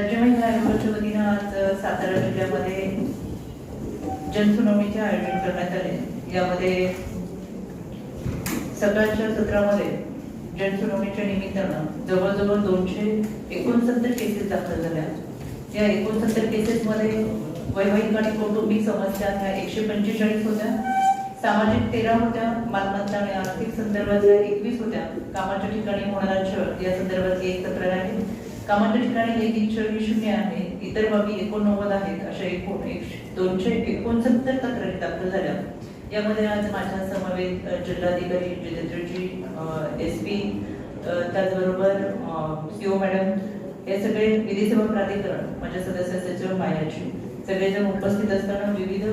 राज्य महिला आयोगाच्या वतीनं आज सातारा जिल्ह्यामध्ये जनसुनावणीचे आयोजन करण्यात आले. यामध्ये सकाळच्या सत्रामध्ये जनसुनावणीच्या निमित्तानं जवळजवळ दोनशे एकोणसत्तर केसेस दाखल झाल्या. या एकोणसत्तर केसेसमध्ये वैवाहिक आणि कौटुंबिक समस्या ह्या एकशे पंचेचाळीस होत्या. सामाजिक तेरा होत्या. मालमत्ता आणि आर्थिक संदर्भातल्या एकवीस होत्या. कामाच्या ठिकाणी होणारा छळ या संदर्भातली एक तक्रार आहे. कामाच्या ठिकाणी एक छळ शून्य आहे इतर बाबी एकोणनव्वद आहेत अशा एकूण दोनशे एकोणसत्तर तक्रारी दाखल झाल्या. यामध्ये आज माझ्या समवेत जिल्हाधिकारी जितेंद्रजी एस पी त्याचबरोबर सीओ मॅडम हे सगळे विधी सेवा प्राधिकरण माझ्या सदस्य सचिव मायाची सगळेजण उपस्थित असताना विविध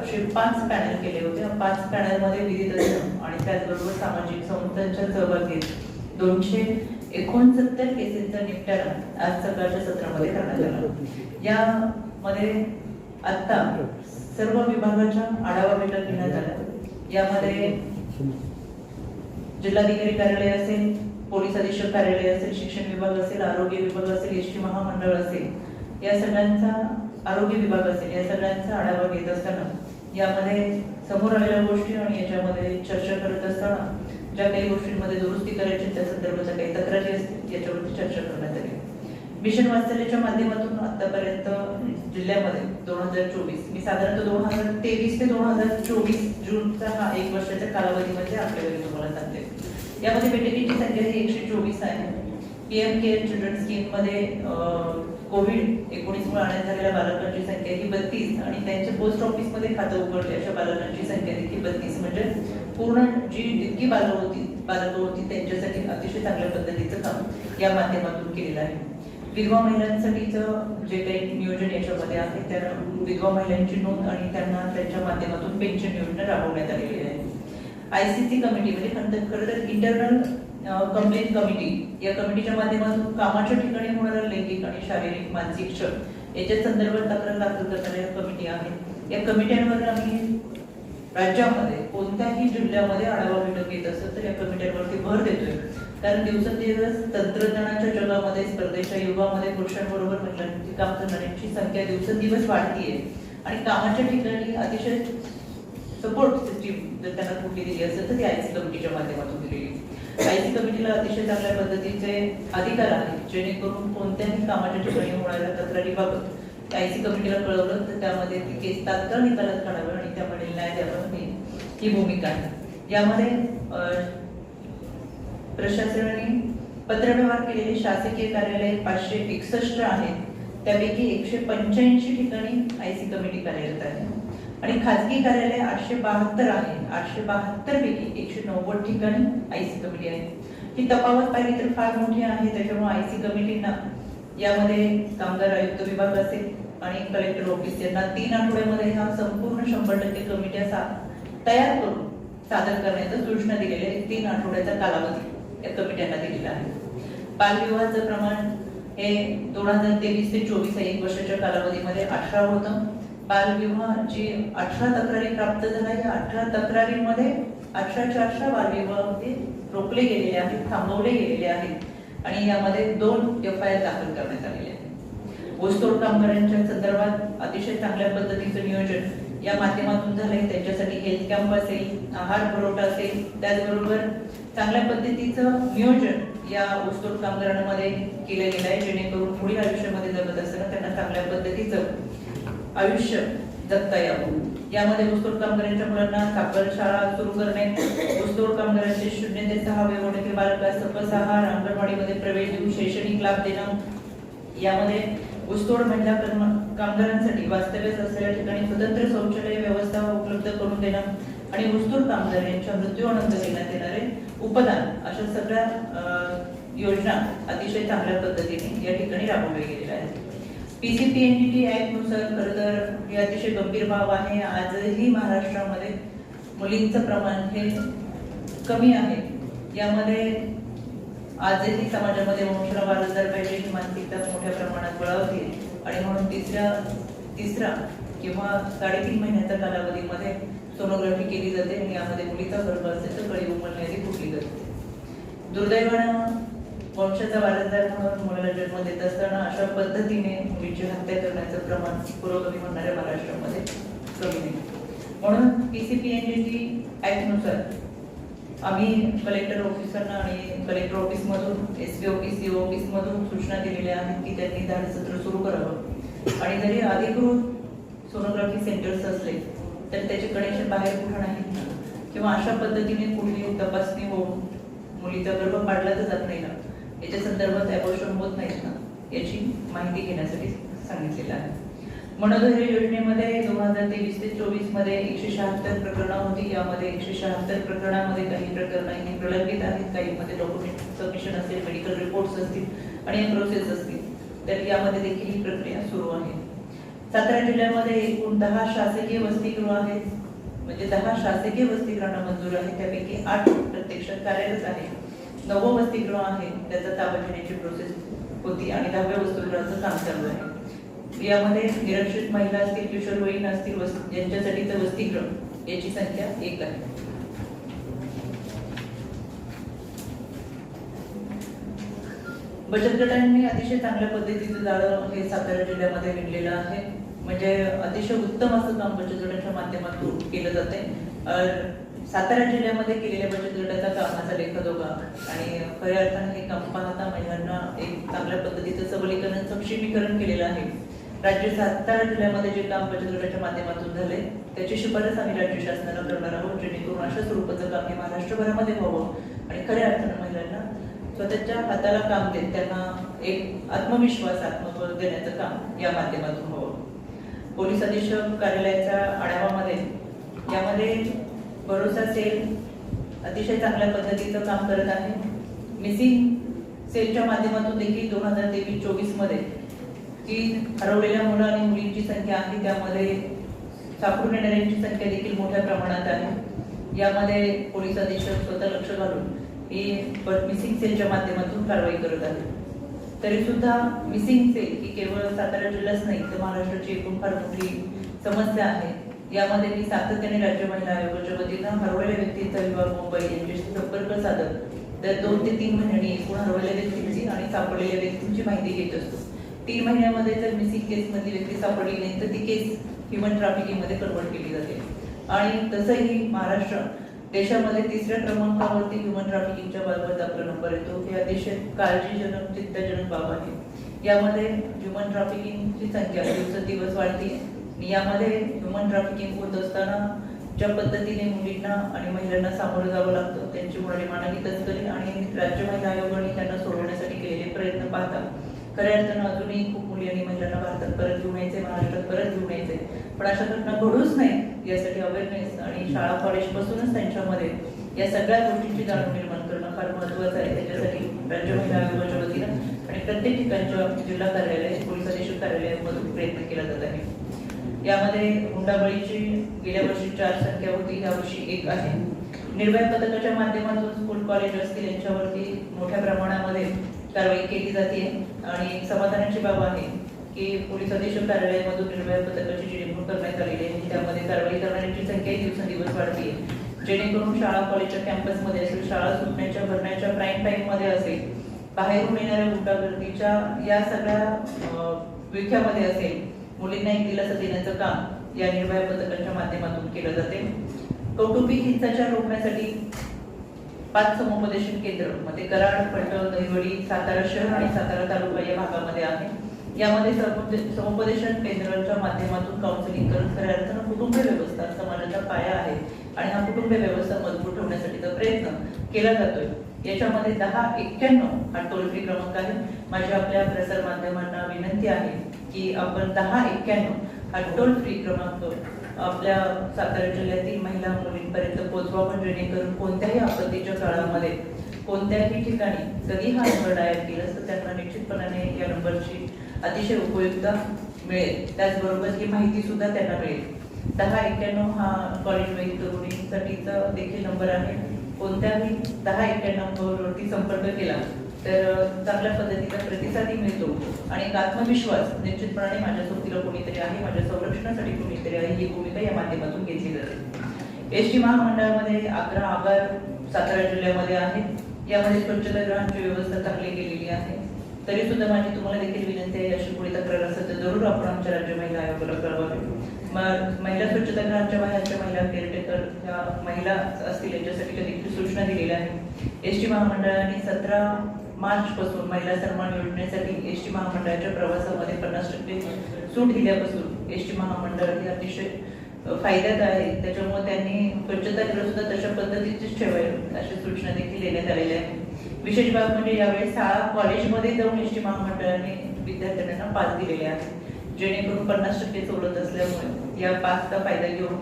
असे पाच पॅनल केले होते. पाच पॅनलमध्ये विधी तज्ञ आणि त्याचबरोबर सामाजिक संस्थांच्या सहभागीत दोनशे एकोणसत्तर केसेसचा निपटारा आज सकाळच्या सत्रामध्ये करण्यात आला. यामध्ये आता सर्व विभागाच्या आढावा बैठक घेण्यात आल्या. यामध्ये जिल्हाधिकारी कार्यालय असेल पोलीस अधीक्षक कार्यालय असेल शिक्षण विभाग असेल आरोग्य विभाग असेल एस टी महामंडळ असेल या सगळ्यांचा आरोग्य विभाग असेल या सगळ्यांचा आढावा घेत असताना यामध्ये समोर आलेल्या गोष्टी आणि याच्यामध्ये चर्चा करत असताना ज्या काही गोष्टींमध्ये दुरुस्ती करायची त्या संदर्भाच्या काही तक्रारी असतील याच्यावरती चर्चा करण्यात आली. मिशन वात्सल्यच्या माध्यमातून आतापर्यंत जिल्ह्यामध्ये दोन हजार चोवीस मी साधारणतः दोन हजार तेवीस ते दोन हजार चोवीस जूनचा हा एक वर्षाच्या कालावधीमध्ये आकडेवारी तुम्हाला सांगते यामध्ये बैठकीची संख्या ही एकशे चोवीस आहे. पीएम केअर चिल्ड्रन स्कीममध्ये कोविड एकोणीस मुळे आणण्यात झालेल्या बालकांची संख्या ही बत्तीस आणि त्यांच्या पोस्ट ऑफिसमध्ये खातं उघडले अशा बालकांची संख्या देखील बत्तीस. म्हणजे पूर्ण जी जितकी बालक होती बालकं होती त्यांच्यासाठी अतिशय चांगल्या पद्धतीचं काम या माध्यमातून केलेलं आहे. विधवा महिलांसाठीचं जे काही नियोजन याच्यामध्ये आहे त्या विधवा महिलांची नोंद आणि त्यांना त्यांच्या माध्यमातून पेन्शन योजना राबवण्यात आलेली आहे. आय सी सी कमिटी म्हणजे खरं खरं तर इंटरनल कंप्लेंट कमिटी या कमिटीच्या माध्यमातून कामाच्या ठिकाणी होणारा लैंगिक आणि शारीरिक मानसिक क्षण याच्या संदर्भात तक्रार दाखल करणाऱ्या कमिटी आहेत. या कमिट्यांवर आम्ही राज्यामध्ये कोणत्याही जिल्ह्यामध्ये आढावा बैठक येत असत तर या कमिट्यांवरती भर देतोय. कारण दिवसेंदिवस तंत्रज्ञानाच्या जगामध्ये स्पर्धेच्या युगामध्ये पुरुषांबरोबर महिलांची काम करणाऱ्यांची संख्या दिवसेंदिवस वाढतीये. आणि कामाच्या ठिकाणी अतिशय सपोर्ट सिस्टीम जर त्यांना कुठली दिली असेल तर ती आय सी कमिटीच्या माध्यमातून दिलेली आय सी कमिटीला अतिशय चांगल्या पद्धतीचे अधिकार आहेत जेणेकरून कोणत्याही कामाच्या ठिकाणी होणाऱ्या तक्रारीबाबत आयसी कमिटीला कळवलं तर त्यामध्ये ती केस तात्काळ निकालात काढावी त्या त्यामध्ये न्याय ही ही भूमिका आहे. यामध्ये प्रशासनाने पत्रव्यवहार केलेले शासकीय कार्यालय पाचशे एकसष्ट आहेत. त्यापैकी एकशे पंच्याऐंशी ठिकाणी आय सी कमिटी कार्यरत आहे. आणि खाजगी कार्यालय आठशे बहात्तर आहे. आठशे बहात्तर पैकी एकशे नव्वद ठिकाणी आयसी कमिटी आहे. ही तफावत पाहिली तर फार मोठी आहे. त्याच्यामुळे आय सी कमिटींना यामध्ये कामगार आयुक्त विभाग असेल आणि कलेक्टर ऑफिस यांना तीन आठवड्यामध्ये ह्या संपूर्ण शंभर टक्के कमिट्या सा तयार करून सादर करण्याचं सूचना दिलेली आहे. तीन आठवड्याचा कालावधी या कमिट्यांना दिलेला आहे. बालविवाहाचं प्रमाण हे दोन हजार तेवीस ते चोवीस या एक वर्षाच्या कालावधीमध्ये अठरा होतं. बालविवाहाची अठरा तक्रारी प्राप्त झाल्या. या अठरा तक्रारींमध्ये अठराच्या अठरा बालविवाह रोखले गेलेले आहेत थांबवले गेलेले आहेत. आणि यामध्ये दोन एफ आय आर दाखल करण्यात आलेले आहेत ऊसतोड कामगारांच्या संदर्भात अतिशय चांगल्या पद्धतीचं नियोजन या माध्यमातून झालंय. त्यांच्यासाठी हेल्थ कॅम्प असेल आहार पुरवठा असेल त्याचबरोबर चांगल्या पद्धतीचं नियोजन या ऊसतोड कामगारांमध्ये केलं गेलं आहे. जेणेकरून पुढील आयुष्यामध्ये जगत असताना त्यांना चांगल्या पद्धतीचं आयुष्य जगता यावं. यामध्ये ऊसतोड कामगारांच्या मुलांना साखर शाळा सुरू करणे ऊसतोड कामगारांचे शून्य ते सहा वयोगटातील बालकास सकस आहार अंगणवाडीमध्ये प्रवेश देऊन शैक्षणिक लाभ देणं यामध्ये ऊसतोड महिला कर्म- कामगारांसाठी वास्तव्यास असलेल्या ठिकाणी स्वतंत्र शौचालय व्यवस्था उपलब्ध करून देणं आणि ऊसतोड कामगार यांच्या मृत्यूनंतर देण्यात येणारे उपदान अशा सगळ्या योजना अतिशय चांगल्या पद्धतीने या ठिकाणी राबवल्या गेलेल्या आहेत. पीसीपीएनडीटी ऍक्टनुसार खरं तर हे अतिशय गंभीर बाब आहे. आजही महाराष्ट्रामध्ये मुलींचं प्रमाण हे कमी आहे. यामध्ये आजही समाजामध्ये वंशाला वारसदार पाहिजे ही मानसिकता मोठ्या प्रमाणात बळावते आणि म्हणून तिसऱ्या तिसरा किंवा साडेतीन महिन्याच्या कालावधीमध्ये सोनोग्राफी केली जाते आणि यामध्ये मुलीचा गर्भ असेल तर कळी उमलण्याची फुटली जाते दुर्दैवानं वंशाचा वारसदार म्हणून मुलाला जन्म देत असताना अशा पद्धतीने मुलीची हत्या करण्याचं प्रमाण पुरोगमी म्हणणाऱ्या महाराष्ट्रामध्ये कमी नाही. म्हणून पीसीपीएनडीटी ऍक्टनुसार आम्ही कलेक्टर ऑफिसरना आणि कलेक्टर ऑफिसमधून एस पी ऑफिस सी ऑफिसमधून सूचना दिलेल्या आहेत की त्यांनी धाडसत्र सुरू करावं. आणि जरी अधिकृत सोनोग्राफी सेंटर्स असले तर त्याचे कनेक्शन बाहेर कुठं नाही किंवा अशा पद्धतीने कुठली तपासणी होऊन मुलीचा गर्भ पाडला तर जात नाही ना. याच्या संदर्भात अबॉर्शन होत नाहीत ना याची माहिती घेण्यासाठी सांगितलेलं आहे. मनोधैर्य योजनेमध्ये दोन हजार तेवीस ते चोवीसमध्ये एकशे शहात्तर प्रकरणं होती. यामध्ये एकशे शहात्तर प्रकरणामध्ये काही प्रकरणं ही प्रलंबित आहेत. काही मध्ये डॉक्युमेंट सबमिशन असेल मेडिकल रिपोर्ट्स असतील आणि प्रोसेस असतील. तर यामध्ये देखील ही प्रक्रिया सुरू आहे. सातारा जिल्ह्यामध्ये एकूण दहा शासकीय वसतिगृह आहेत. म्हणजे दहा शासकीय वसतिगृहांना मंजूर आहे. त्यापैकी आठ प्रत्यक्षात कार्यरत आहे नववं वसतिगृह आहे. त्याचा ताबा घेण्याची प्रोसेस होती आणि दहाव्या वसतिगृहाचं काम चालू आहे. यामध्ये निरक्षित महिला असतील किशोरवयीन असतील वस- यांच्यासाठीचं वसतिगृह याची संख्या एक आहे. बचत गटांनी अतिशय चांगल्या पद्धतीचं जाळं हे सातारा जिल्ह्यामध्ये विणलेलं आहे. म्हणजे अतिशय उत्तम असं काम बचत गटाच्या माध्यमातून केलं जाते सातारा जिल्ह्यामध्ये केलेल्या बचत गटाचा कामाचा लेखदोगा आणि खऱ्या अर्थाने हे काम पाहता महिलांना एक चांगल्या पद्धतीचं सबलीकरण सक्षमीकरण केलेलं आहे. राज्य सातारा जिल्ह्यामध्ये जे काम बचत गटाच्या माध्यमातून झाले त्याची शिफारस आम्ही राज्य शासनाला करणार आहोत जेणेकरून अशा स्वरूपाचं काम हे महाराष्ट्रभरामध्ये व्हावं आणि खऱ्या अर्थानं महिलांना स्वतःच्या हाताला काम देत त्यांना एक आत्मविश्वास आत्मबळ देण्याचं काम या माध्यमातून व्हावं. पोलीस अधीक्षक कार्यालयाच्या आढावामध्ये यामध्ये भरोसा सेल अतिशय चांगल्या पद्धतीचं काम करत आहे. मिसिंग सेलच्या माध्यमातून देखील दोन हजार तेवीस चोवीस की हरवलेल्या मुलं आणि मुलींची संख्या आहे. त्यामध्ये सापडून येणाऱ्यांची संख्या देखील मोठ्या प्रमाणात आहे. यामध्ये पोलीस अधीक्षक स्वतः लक्ष घालून ही मिसिंग सेलच्या माध्यमातून कारवाई करत आहे तरी सुद्धा मिसिंग सेल ही केवळ सातारा जिल्हाच नाही तर महाराष्ट्राची एकूण फार मोठी समस्या आहे. यामध्ये मी सातत्याने राज्य महिला आयोगाच्या वतीनं हरवलेल्या व्यक्तींचा विभाग मुंबई यांच्याशी संपर्क साधत दर दोन ते तीन महिन्यांनी एकूण हरवलेल्या व्यक्तींची आणि सापडलेल्या व्यक्तींची माहिती घेत असतो. तीन महिन्यामध्ये जर मिसिंग केसमधली व्यक्ती सापडली नाही तर ती केस ह्युमन ट्रॅफिकिंगमध्ये कन्वर्ट केली जाते. आणि तसंही महाराष्ट्र देशामध्ये तिसऱ्या क्रमांकावरती ह्युमन ट्रॅफिकिंगच्या बाबत आपला नंबर येतो. हे अतिशय काळजीजनक चिंताजनक बाब आहे. यामध्ये ह्युमन ट्रॅफिकिंगची संख्या दिवसेंदिवस वाढते. आणि यामध्ये ह्युमन ट्रॅफिकिंग होत असताना ज्या पद्धतीने मुलींना आणि महिलांना सामोरं जावं लागतं त्यांची मुलांनी मानवी तस्करी आणि राज्य महिला आयोगाने त्यांना सोडवण्यासाठी केलेले प्रयत्न पाहता खऱ्या अर्थानं अजूनही खूप मुली आणि महिलांना भारतात परत घेऊन यायचे महाराष्ट्रात परत घेऊन यायचे. पण अशा घटना घडूच नाही यासाठी अवेअरनेस आणि शाळा कॉलेज पासूनच त्यांच्यामध्ये या सगळ्या गोष्टींची जाणीव निर्माण करणं फार महत्वाचं आहे. त्याच्यासाठी राज्य महिला आयोगाच्या वतीनं आणि प्रत्येक ठिकाणच्या जिल्हा कार्यालय पोलीस अधीक्षक कार्यालयामधून प्रयत्न केला जात आहे. यामध्ये हुंडाबळीची गेल्या वर्षी चार संख्या होती यावर्षी एक आहे. निर्भया पथकाच्या माध्यमातून स्कूल कॉलेज असतील यांच्यावरती मोठ्या प्रमाणामध्ये कारवाई केली जाते आणि एक समाधानाची बाब आहे की पोलीस अधीक्षक कार्यालयामधून निर्भया पथकाची जी नेमणूक करण्यात आलेली आहे त्यामध्ये कारवाई करणाऱ्यांची संख्याही दिवसेंदिवस वाढते जेणेकरून शाळा कॉलेजच्या कॅम्पसमध्ये असेल शाळा सुटण्याच्या भरण्याच्या प्राईम टाईममध्ये असेल बाहेरून येणाऱ्या गुंडागर्दीच्या या सगळ्या अं, असेल मुलींना एक दिलासा देण्याचं काम या निर्भया पथकांच्या माध्यमातून केलं जाते. कौटुंबिक हिंसाचार रोखण्यासाठी पाच समुपदेशन केंद्रमध्ये कराड फलटण दहिवडी सातारा शहर आणि सातारा तालुका या भागामध्ये आहे. यामध्ये समुपदेशन केंद्रांच्या माध्यमातून काउन्सिलिंग करून खऱ्या अर्थानं कुटुंब व्यवस्था समाजाचा पाया आहे आणि हा कुटुंब व्यवस्था मजबूत ठेवण्यासाठीचा प्रयत्न केला जातोय. याच्यामध्ये दहा एक्क्याण्णव हा टोल फ्री क्रमांक आहे. माझी आपल्या प्रसार माध्यमांना विनंती आहे की आपण दहा एक्क्याण्णव हा टोल फ्री क्रमांक आपल्या सातारा जिल्ह्यातील महिला मुलींपर्यंत पोहोचवावं जेणेकरून कोणत्याही आपत्तीच्या काळामध्ये कोणत्याही ठिकाणी कधी हा नंबर डायल केला तर त्यांना निश्चितपणाने या नंबरची अतिशय उपयुक्तता मिळेल. त्याचबरोबर ही माहिती सुद्धा त्यांना मिळेल. दहा एक्क्याण्णव हा कॉलेज वैध तरुणींसाठीचा देखील नंबर आहे. कोणत्याही दहा एक्क्याण्णव वरती संपर्क केला तर चांगल्या पद्धतीचा प्रतिसादही मिळतो. आणि एक आत्मविश्वास निश्चितपणाने माझ्या सोबतीला कोणीतरी आहे माझ्या संरक्षणासाठी कोणीतरी आहे ही भूमिका या माध्यमातून घेतली जाते. एस टी महामंडळामध्ये अकरा आगार सातारा जिल्ह्यामध्ये आहेत. यामध्ये स्वच्छतागृहांची व्यवस्था चांगली केलेली आहे. तरी सुद्धा माझी तुम्हाला देखील विनंती आहे अशी कोणी तक्रार असेल तर जरूर आपण आमच्या राज्य महिला आयोगाला कळवावी. महिला स्वच्छतागृहांच्या बाहेरच्या महिला केअरटेकर ह्या महिला असतील यांच्यासाठी देखील सूचना दिलेल्या आहेत. एस टी महामंडळाने सतरा मार्च पासून महिला सन्मान योजनेसाठी एस टी महामंडळाच्या प्रवासामध्ये पन्नास टक्के सूट दिल्यापासून एस टी महामंडळ हे अतिशय फायद्यात आहे. त्याच्यामुळे त्यांनी स्वच्छतागृह सुद्धा तशा पद्धतीचीच ठेवावी अशी सूचना देखील देण्यात आलेल्या आहेत विशेष बाब म्हणजे यावेळी शाळा कॉलेजमध्ये जाऊन एस टी महामंडळाने विद्यार्थ्यांना पास दिलेले आहेत. जेणेकरून पन्नास टक्के सोडत असल्यामुळे या पासचा फायदा घेऊन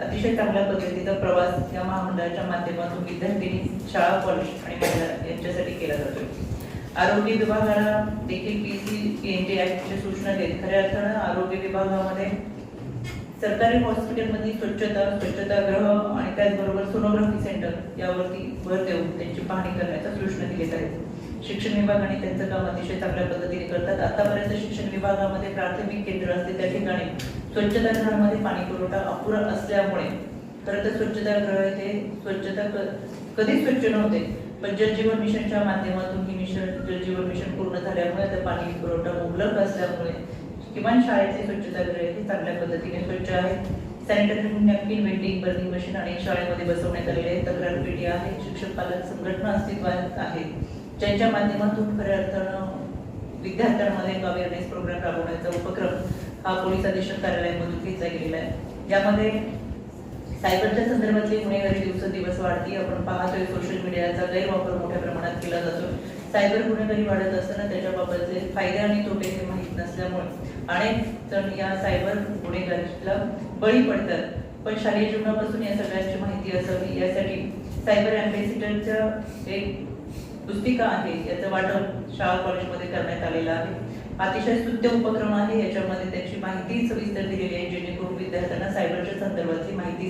अतिशय चांगल्या पद्धतीचा प्रवास या महामंडळाच्या माध्यमातून विद्यार्थिनी शाळा कॉलेज आणि महिला यांच्यासाठी केला जातो आरोग्य विभागाला देखील पी सी एन डी ऍक्टच्या सूचना देत. खऱ्या अर्थानं आरोग्य विभागामध्ये सरकारी हॉस्पिटलमधली स्वच्छता स्वच्छतागृह आणि त्याचबरोबर सोनोग्राफी सेंटर यावरती भर देऊन त्यांची पाहणी करण्याच्या सूचना दिलेत आहेत शिक्षण विभाग आणि त्यांचं काम अतिशय चांगल्या पद्धतीने करतात. आतापर्यंत शिक्षण विभागामध्ये प्राथमिक केंद्र असते त्या ठिकाणी स्वच्छता घरामध्ये पाणी पुरवठा अपुरा असल्यामुळे खरं तर स्वच्छतागृह हे स्वच्छता कधीच स्वच्छ नव्हते पण जल जीवन मिशनच्या माध्यमातून ही मिशन जल जीवन मिशन पूर्ण झाल्यामुळे आता पाणी पुरवठा मुबलक असल्यामुळे किमान शाळेचे स्वच्छता स्वच्छतागृह हे चांगल्या पद्धतीने स्वच्छ आहेत. Sanitary napkin vending burning machine आणि शाळेमध्ये बसवण्यात आलेले आहे तक्रार पेटी आहे शिक्षक पालक संघटना अस्तित्वात आहे ज्यांच्या माध्यमातून खऱ्या अर्थानं विद्यार्थ्यांमध्ये एक अवेअरनेस प्रोग्राम राबवण्याचा उपक्रम हा पोलीस अधीक्षक कार्यालयामधून घेतला गेलेला आहे. यामध्ये सायबरच्या संदर्भातली गुन्हेगारी दिवसेंदिवस वाढती आपण पाहतोय सोशल मीडियाचा गैरवापर मोठ्या प्रमाणात केला जातो. सायबर गुन्हेगारी वाढत असताना त्याच्याबाबतचे फायदे आणि तोटे हे माहीत नसल्यामुळे अनेक जण या सायबर गुन्हेगारीला बळी पडतात. पण शालेय जीवनापासून या सगळ्यांची माहिती असावी यासाठी सायबर अँबॅसिडरचं एक पुस्तिका आहे याचं वाटप शाळा कॉलेजमध्ये करण्यात आलेलं आहे. अतिशय स्तुत्य उपक्रम आहे याच्यामध्ये त्याची माहिती सविस्तर दिलेली आहे जेणेकरून विद्यार्थ्यांना सायबरच्या संदर्भातली माहिती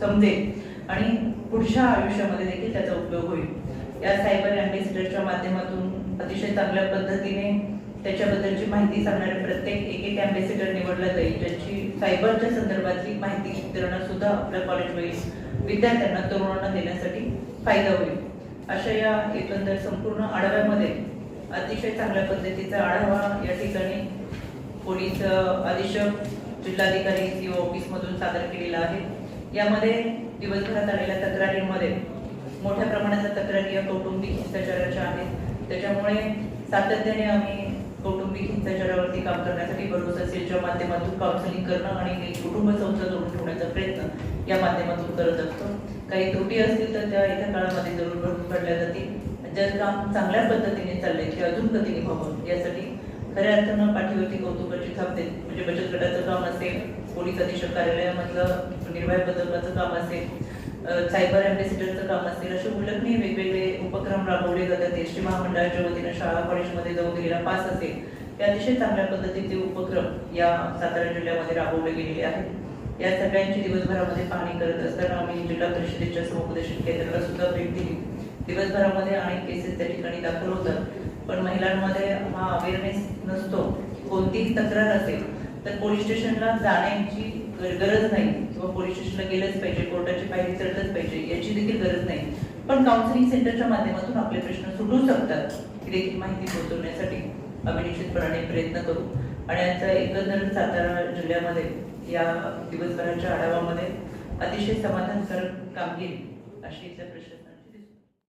समजेल आणि पुढच्या आयुष्यामध्ये देखील त्याचा उपयोग होईल. या सायबर अँबेसिडरच्या माध्यमातून अतिशय चांगल्या पद्धतीने त्याच्याबद्दलची माहिती सांगणारे प्रत्येक एक एक अँबेसिडर निवडला जाईल ज्याची सायबरच्या संदर्भातली माहिती वितरणं सुद्धा आपल्या कॉलेजमध्ये विद्यार्थ्यांना तरुणांना देण्यासाठी फायदा होईल. अशा या एकंदर संपूर्ण आढाव्यामध्ये अतिशय चांगल्या पद्धतीचा आढावा या ठिकाणी पोलीस अधीक्षक जिल्हाधिकारी सी ऑफिसमधून सादर केलेला आहे. यामध्ये दिवसभरात आलेल्या तक्रारींमध्ये मोठ्या प्रमाणाच्या तक्रारी या कौटुंबिक हिंसाचाराच्या आहेत. त्याच्यामुळे सातत्याने आम्ही कौटुंबिक हिंसाचारावरती काम करण्यासाठी बरोबर असेलच्या माध्यमातून काउन्सिलिंग करणं आणि कुटुंब संस्था जोडून ठेवण्याचा प्रयत्न या माध्यमातून करत असतो. काही त्रुटी असतील तर त्या येत्या काळामध्ये जरूर भरून काढल्या जातील. जर काम चांगल्या पद्धतीने चालले ते अजून गतीने व्हावं यासाठी खऱ्या अर्थानं पाठीवरती कौतुकाची थाप देत म्हणजे बचत गटाचं काम असेल पोलीस अधीक्षक कार्यालयामधलं निर्भय पथकाचं काम असेल सायबर अँबॅसिडरचं काम असेल असे उल्लेखनीय वेगवेगळे उपक्रम राबवले जातात. एस टी महामंडळाच्या वतीनं शाळा कॉलेजमध्ये जाऊन दिलेला पास असेल. हे अतिशय चांगल्या पद्धतीचे उपक्रम या सातारा जिल्ह्यामध्ये राबवले गेलेले आहेत. या सगळ्यांची दिवसभरामध्ये पाहणी करत असताना आम्ही जिल्हा परिषदेच्या समुपदेशन केंद्राला सुद्धा भेट दिली. दिवसभरामध्ये अनेक केसेस त्या ठिकाणी दाखल होतात. पण महिलांमध्ये हा अवेअरनेस नसतो. कोणतीही तक्रार असेल तर पोलीस स्टेशनला जाण्याची गरज नाही. किंवा पोलीस स्टेशनला गेलंच पाहिजे कोर्टाची पायरी चढलंच पाहिजे याची देखील गरज नाही. पण काउन्सिलिंग सेंटरच्या माध्यमातून आपले प्रश्न सुटू शकतात ही देखील माहिती पोहोचवण्यासाठी. आम्ही निश्चितपणाने प्रयत्न करू. आणि याचा एकंदर सातारा जिल्ह्यामध्ये या दिवसभराच्या आढावामध्ये अतिशय समाधानकारक कामगिरी अशी प्रश्न